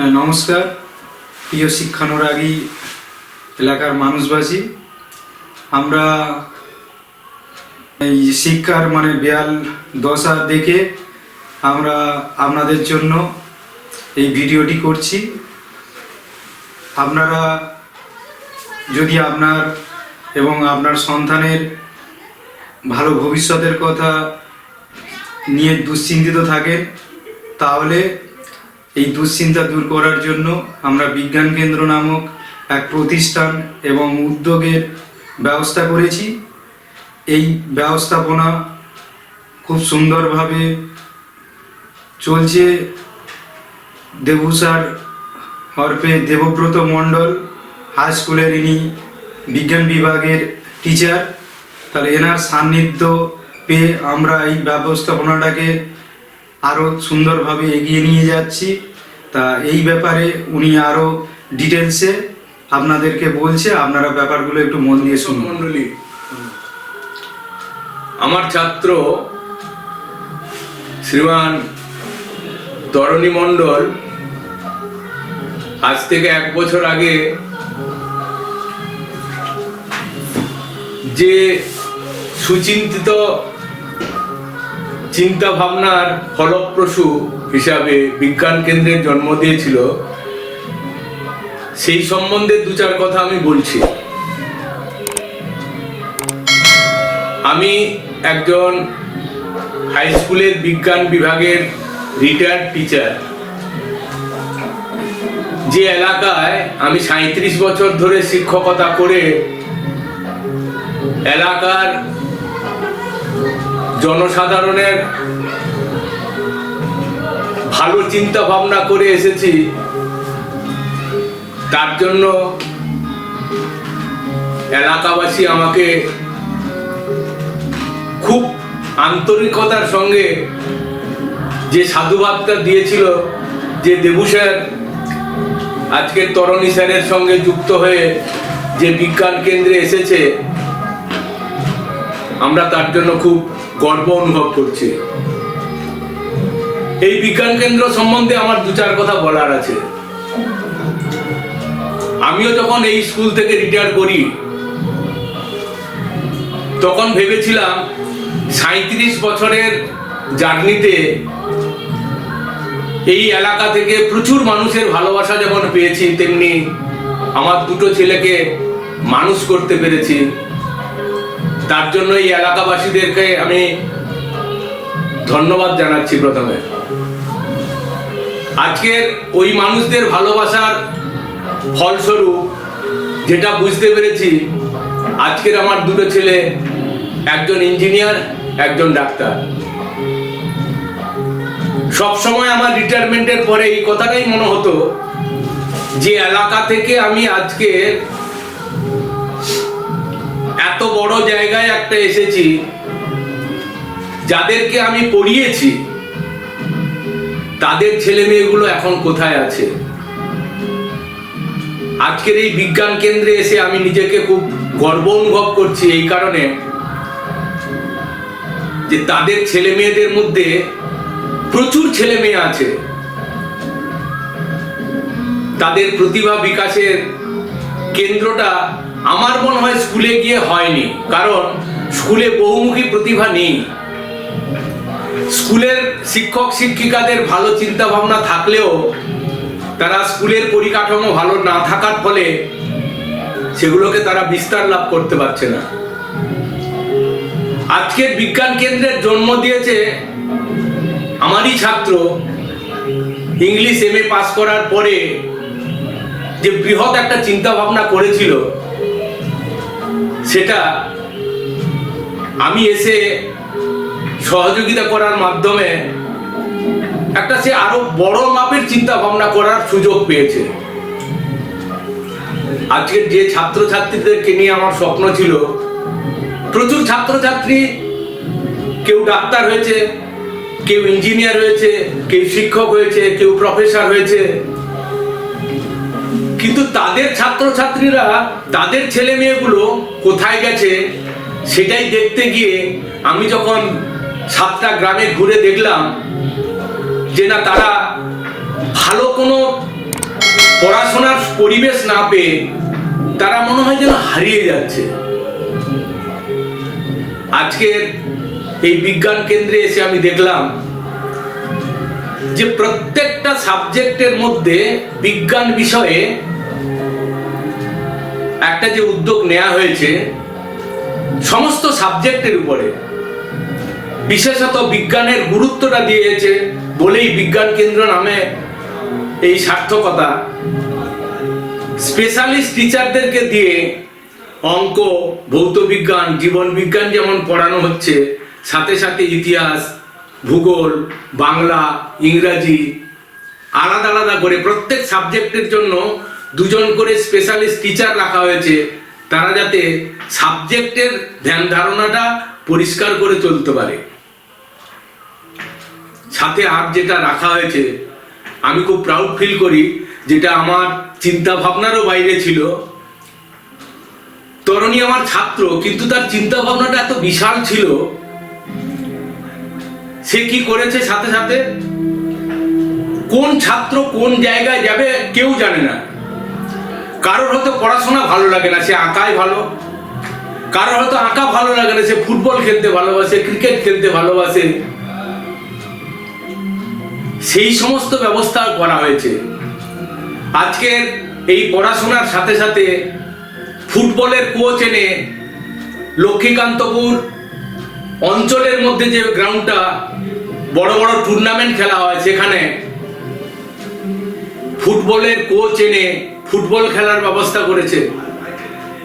হ্যাঁ, নমস্কার। প্রিয় শিক্ষানুরাগী এলাকার মানুষবাসী আমরা এই শিক্ষার মানে বেয়াল দশা দেখে আমরা আপনাদের জন্য এই ভিডিওটি করছি। আপনারা যদি আপনার এবং আপনার সন্তানের ভালো ভবিষ্যতের কথা নিয়ে দুশ্চিন্তিত থাকেন তাহলে এই দুশ্চিন্তা দূর করার জন্য আমরা বিজ্ঞান কেন্দ্র নামক এক প্রতিষ্ঠান এবং উদ্যোগের ব্যবস্থা করেছি। এই ব্যবস্থাপনা খুব সুন্দরভাবে চলছে। দেবুসার হরপে দেবব্রত মণ্ডল, হাই স্কুলের ইনি বিজ্ঞান বিভাগের টিচার, তাহলে এনার সান্নিধ্য পেয়ে আমরা এই ব্যবস্থাপনাটাকে আরও সুন্দরভাবে এগিয়ে নিয়ে যাচ্ছি। তা এই ব্যাপারে উনি আরও ডিটেলসে আপনাদেরকে বলছে আপনারা ব্যাপারগুলো একটু মন দিয়ে শুনুন। মন্ডলী। আমার ছাত্র শ্রীমান তরণী মণ্ডল আজ থেকে এক বছর আগে যে সুচিন্তিত চিন্তা ভাবনার ফলপ্রসূ হিসাবে বিজ্ঞান কেন্দ্রের জন্ম দিয়েছিল, সেই সম্বন্ধে দু চার কথা আমি বলছি। আমি একজন হাই স্কুলের বিজ্ঞান বিভাগের রিটায়ার্ড টিচার যে এলাকায় আমি সাঁত্রিশ বছর ধরে শিক্ষকতা করে এলাকার জনসাধারণের ভালো চিন্তা ভাবনা করে এসেছি। তার জন্য এলাকাবাসী আমাকে খুব আন্তরিকতার সঙ্গে যে সাধুবাদটা দিয়েছিল, যে দেবু স্যার আজকে তরণী স্যারের সঙ্গে যুক্ত হয়ে যে বিজ্ঞান কেন্দ্রে এসেছে, আমরা তার জন্য খুব গর্ব অনুভব করছি। এই বিজ্ঞান কেন্দ্র সম্বন্ধে আমার দু চার কথা বলার আছে। আমিও যখন এই স্কুল থেকে রিটায়ার করি, তখন ভেবেছিলাম সাঁত্রিশ বছরের জার্নিতে এই এলাকা থেকে প্রচুর মানুষের ভালোবাসা যেমন পেয়েছি, তেমনি আমার দুটো ছেলেকে মানুষ করতে পেরেছি। তার জন্য এই এলাকাবাসীদেরকে আমি ধন্যবাদ জানাচ্ছি প্রথমে। আজকের ওই মানুষদের ভালোবাসার ফলস্বরূপ যেটা বুঝতে পেরেছি, আজকের আমার দুটো ছেলে, একজন ইঞ্জিনিয়ার, একজন ডাক্তার। সব সময় আমার রিটায়ারমেন্টের পরে এই কথাটাই মনে হতো যে এলাকা থেকে আমি আজকে এত বড় জায়গায় একটা এসেছি, যাদেরকে আমি পড়িয়েছি, তাদের ছেলে মেয়েগুলো এখন কোথায় আছে? আজকের এই বিজ্ঞান কেন্দ্রে এসে আমি নিজেকে খুব গর্ব অনুভব করছি এই কারণে যে তাদের ছেলে মেয়েদের মধ্যে প্রচুর ছেলে মেয়ে আছে। তাদের প্রতিভা বিকাশের কেন্দ্রটা আমার মনে হয় স্কুলে গিয়ে হয়নি, কারণ স্কুলে বহুমুখী প্রতিভা নেই। স্কুলের শিক্ষক, শিক্ষিকাদের ভালো চিন্তা ভাবনা থাকলেও তারা স্কুলের পরিকাঠামো ভালো না থাকার ফলে সেগুলোকে তারা বিস্তার লাভ করতে পারছে না। আজকের বিজ্ঞান কেন্দ্রের জন্ম দিয়েছে আমারই ছাত্র, ইংলিশ এম এ পাস করার পরে যে বৃহৎ একটা চিন্তা ভাবনা করেছিল সেটা আমি এসে সহযোগিতা করার মাধ্যমে একটা সে আরও বড় মাপের চিন্তা ভাবনা করার সুযোগ পেয়েছে। আজকের যে ছাত্রছাত্রীদেরকে নিয়ে আমার স্বপ্ন ছিল, প্রচুর ছাত্রছাত্রী, কেউ ডাক্তার হয়েছে, কেউ ইঞ্জিনিয়ার হয়েছে, কেউ শিক্ষক হয়েছে, কেউ প্রফেসর হয়েছে। কিন্তু তাদের ছাত্রছাত্রীরা, তাদের ছেলে মেয়েগুলো কোথায় গেছে, সেটাই দেখতে গিয়ে আমি যখন সাতটা গ্রামে ঘুরে দেখলাম যে না, তারা ভালো কোনো পড়াশোনার পরিবেশ না পেয়ে তারা মনে হয় যেন হারিয়ে যাচ্ছে। আজকের এই বিজ্ঞান কেন্দ্রে এসে আমি দেখলাম যে প্রত্যেকটা সাবজেক্টের মধ্যে বিজ্ঞান বিষয়ে একটা যে উদ্যোগ নেওয়া হয়েছে, সমস্ত সাবজেক্টের উপরে, বিশেষত বিজ্ঞানের গুরুত্বটা দিয়েছে, বলেই বিজ্ঞান কেন্দ্র নামে এই সার্থকতা। স্পেশালিস্ট টিচারদেরকে দিয়ে অঙ্ক, ভৌত বিজ্ঞান, জীবন বিজ্ঞান যেমন পড়ানো হচ্ছে, সাথে সাথে ইতিহাস, ভূগোল, বাংলা, ইংরাজি, আলাদা আলাদা করে প্রত্যেক সাবজেক্টের জন্য দুজন করে স্পেশালিস্ট টিচার রাখা হয়েছে, তারা যাতে সাবজেক্টের ধ্যান ধারণাটা পরিষ্কার করে চলতে পারে। সাথে আর যেটা রাখা হয়েছে, আমি খুব প্রাউড ফিল করি, যেটা আমার চিন্তা ভাবনারও বাইরে ছিল। তরণী আমার ছাত্র, কিন্তু তার চিন্তা ভাবনাটা এত বিশাল ছিল। সে কি করেছে সাথে সাথে? কোন ছাত্র কোন জায়গায় যাবে কেউ জানে না। কারোর হয়তো পড়াশোনা ভালো লাগে না, সে আঁকায় ভালো। কারোর হয়তো আঁকা ভালো লাগে না, সে ফুটবল খেলতে ভালোবাসে, ক্রিকেট খেলতে ভালোবাসে। সেই সমস্ত ব্যবস্থা করা হয়েছে। আজকের এই পড়াশোনার সাথে সাথে ফুটবলের কোচ এনে লক্ষ্মীকান্তপুর অঞ্চলের মধ্যে যে গ্রাউন্ডটা, বড় বড় টুর্নামেন্ট খেলা হয়, সেখানে ফুটবলের কোচ এনে ফুটবল খেলার ব্যবস্থা করেছে।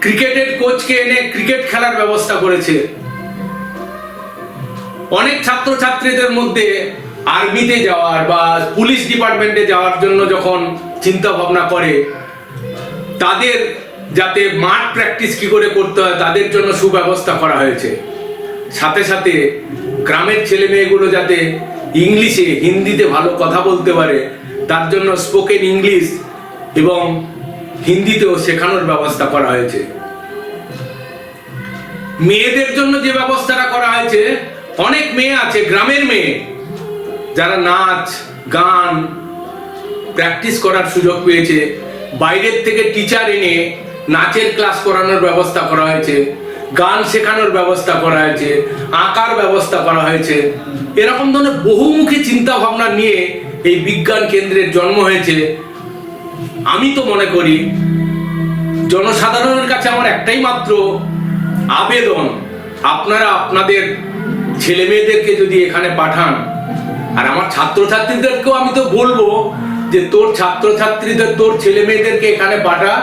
ক্রিকেটের কোচকে এনে ক্রিকেট খেলার ব্যবস্থা করেছে। অনেক ছাত্রছাত্রীদের মধ্যে আর্মিতে যাওয়ার বা পুলিশ ডিপার্টমেন্টে যাওয়ার জন্য যখন চিন্তা ভাবনা করে, তাদের যাতে মাঠ প্র্যাকটিস কি করে করতে হয়, তাদের জন্য সুব্যবস্থা করা হয়েছে। সাথে সাথে গ্রামের ছেলে মেয়েগুলো যাতে ইংলিশে, হিন্দিতে ভালো কথা বলতে পারে, তার জন্য স্পোকেন ইংলিশ এবং হিন্দিতেও শেখানোর ব্যবস্থা করা হয়েছে। মেয়েদের জন্য যে ব্যবস্থাটা করা হয়েছে, অনেক মেয়ে আছে, গ্রামের মেয়ে, যারা নাচ, গান প্র্যাকটিস করার সুযোগ পেয়েছে। বাইরের থেকে টিচার এনে নাচের ক্লাস করানোর ব্যবস্থা করা হয়েছে, গান শেখানোর ব্যবস্থা করা হয়েছে, আঁকার ব্যবস্থা করা হয়েছে। এরকম ধরনের বহুমুখী চিন্তা ভাবনা নিয়ে এই বিজ্ঞান কেন্দ্রের জন্ম হয়েছে। আমি তো মনে করি জনসাধারণের কাছে আমার একটাই মাত্র আবেদন, আপনারা আপনাদের ছেলে মেয়েদেরকে যদি এখানে পাঠান, আর আমার ছাত্রছাত্রীদেরকেও আমি তো বলব যে তোর ছাত্রছাত্রীদের, তোর ছেলে মেয়েদেরকে এখানে পাঠা।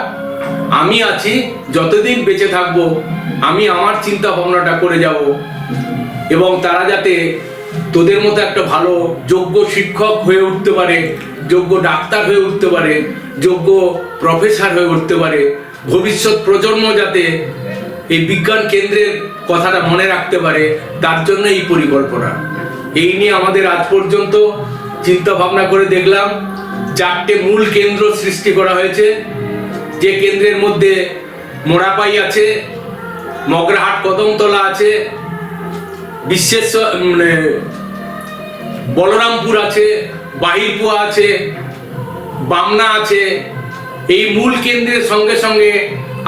আমি আছি, যতদিন বেঁচে থাকব, আমি আমার চিন্তা ভাবনাটা করে যাব। এবং তারা যাতে তোদের মতো একটা ভালো যোগ্য শিক্ষক হয়ে উঠতে পারে, যোগ্য ডাক্তার হয়ে উঠতে পারে যোগ্য প্রফেসর হয়ে উঠতে পারে। ভবিষ্যৎ প্রজন্ম যাতে এই বিজ্ঞান কেন্দ্রের কথাটা মনে রাখতে পারে, তার জন্য এই পরিকল্পনা। এই নিয়ে আমাদের আজ পর্যন্ত চিন্তা ভাবনা করে দেখলাম, চারটে মূল কেন্দ্র সৃষ্টি করা হয়েছে। যে কেন্দ্রের মধ্যে মোড়াপাই আছে, মগরাহাট কদমতলা আছে, বিশ্বেশ্বর মানে বলরামপুর আছে, বাহিরপুয়া আছে বামনা আছে, এই মূল কেন্দ্রের সঙ্গে সঙ্গে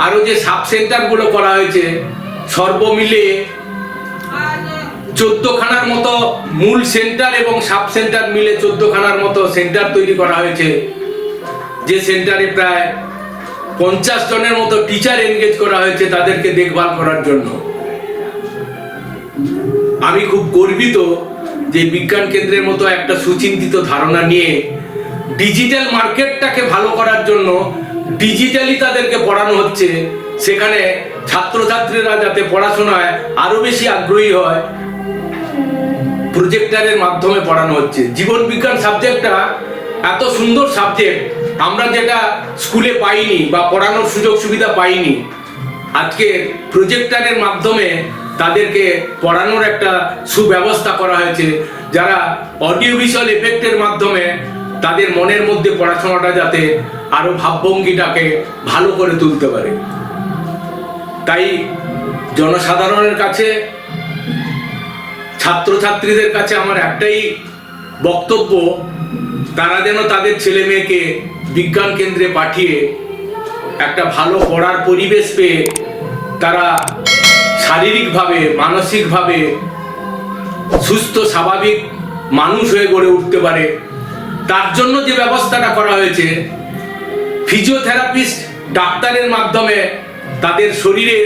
আরও যে সাব সেন্টারগুলো করা হয়েছে, সর্বমিলে চোদ্দখানার মতো মূল সেন্টার এবং সাব সেন্টার মিলে চোদ্দখানার মতো সেন্টার তৈরি করা হয়েছে, যে সেন্টারে প্রায় পঞ্চাশ জনের মতো টিচার এনগেজ করা হয়েছে তাদেরকে দেখভাল করার জন্য। আমি খুব গর্বিত যে বিজ্ঞান কেন্দ্রের মতো একটা সুচিন্তিত ধারণা নিয়ে ডিজিটাল মার্কেটটাকে ভালো করার জন্য ডিজিটালি তাদেরকে পড়ানো হচ্ছে। সেখানে ছাত্রছাত্রীরা যাতে পড়াশোনায় আরও বেশি আগ্রহী হয় প্রজেক্টারের মাধ্যমে পড়ানো হচ্ছে। জীবন বিজ্ঞান সাবজেক্টটা এত সুন্দর সাবজেক্ট আমরা যেটা স্কুলে পাইনি বা পড়ানোর সুযোগ সুবিধা পাইনি, আজকে প্রজেক্টারের মাধ্যমে তাদেরকে পড়ানোর একটা সুব্যবস্থা করা হয়েছে, যারা অডিও ভিজুয়াল এফেক্টের মাধ্যমে তাদের মনের মধ্যে পড়াশোনাটা যাতে আরও ভাবভঙ্গিটাকে ভালো করে তুলতে পারে। তাই জনসাধারণের কাছে, ছাত্রছাত্রীদের কাছে আমার একটাই বক্তব্য, তারা যেন তাদের ছেলে মেয়েকে বিজ্ঞান কেন্দ্রে পাঠিয়ে একটা ভালো পড়ার পরিবেশ পেয়ে তারা শারীরিকভাবে, মানসিকভাবে সুস্থ, স্বাভাবিক মানুষ হয়ে গড়ে উঠতে পারে। তার জন্য যে ব্যবস্থাটা করা হয়েছে ফিজিওথেরাপিস্ট ডাক্তারের মাধ্যমে তাদের শরীরের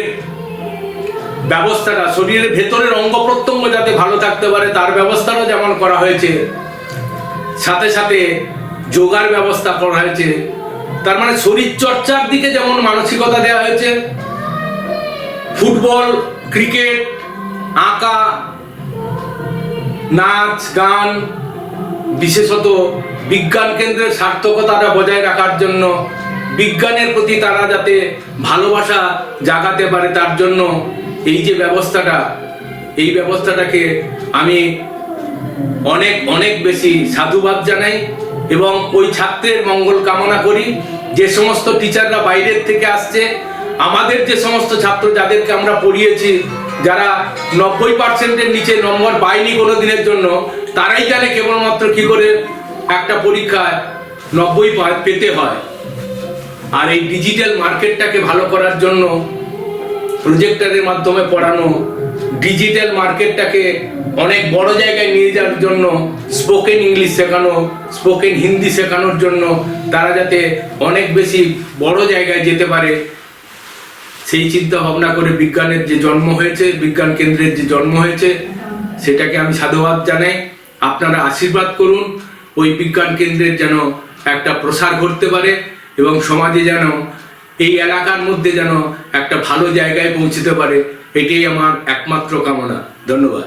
ব্যবস্থাটা, শরীরের ভেতরের অঙ্গ প্রত্যঙ্গ যাতে ভালো থাকতে পারে, তার ব্যবস্থাটাও যেমন করা হয়েছে, সাথে সাথে যোগার ব্যবস্থা করা হয়েছে। তার মানে শরীর চর্চার দিকে যেমন মানসিকতা দেওয়া হয়েছে, ফুটবল, ক্রিকেট, আঁকা, নাচ, গান বিশেষত বিজ্ঞান কেন্দ্রের সার্থকতাটা বজায় রাখার জন্য বিজ্ঞানের প্রতি তারা যাতে ভালোবাসা জাগাতে পারে, তার জন্য এই যে ব্যবস্থাটা, এই ব্যবস্থাটাকে আমি অনেক অনেক বেশি সাধুবাদ জানাই এবং ওই ছাত্রের মঙ্গল কামনা করি। যে সমস্ত টিচাররা বাইরের থেকে আসছে, আমাদের যে সমস্ত ছাত্র যাদেরকে আমরা পড়িয়েছি, যারা নব্বই পার্সেন্টের নিচে নম্বর পায়নি কোনো দিনের জন্য তারাই জানে কেবলমাত্র কি করে একটা পরীক্ষায় নব্বই পেতে হয়। আর এই ডিজিটাল মার্কেটটাকে ভালো করার জন্য প্রজেক্টরের মাধ্যমে পড়ানো ডিজিটাল মার্কেটটাকে অনেক বড় জায়গায় নিয়ে যাওয়ার জন্য স্পোকেন ইংলিশ শেখানো স্পোকেন হিন্দি শেখানোর জন্য তারা যাতে অনেক বেশি বড় জায়গায় যেতে পারে। সেই চিন্তা ভাবনা করে বিজ্ঞানের যে জন্ম হয়েছে, বিজ্ঞান কেন্দ্রের যে জন্ম হয়েছে, সেটাকে আমি সাধুবাদ জানাই। আপনারা আশীর্বাদ করুন, ওই বিজ্ঞান কেন্দ্রের যেন একটা প্রসার ঘটতে পারে এবং সমাজে যেন এই এলাকার মধ্যে যেন একটা ভালো জায়গায় পৌঁছতে পারে, এটাই আমার একমাত্র কামনা। ধন্যবাদ।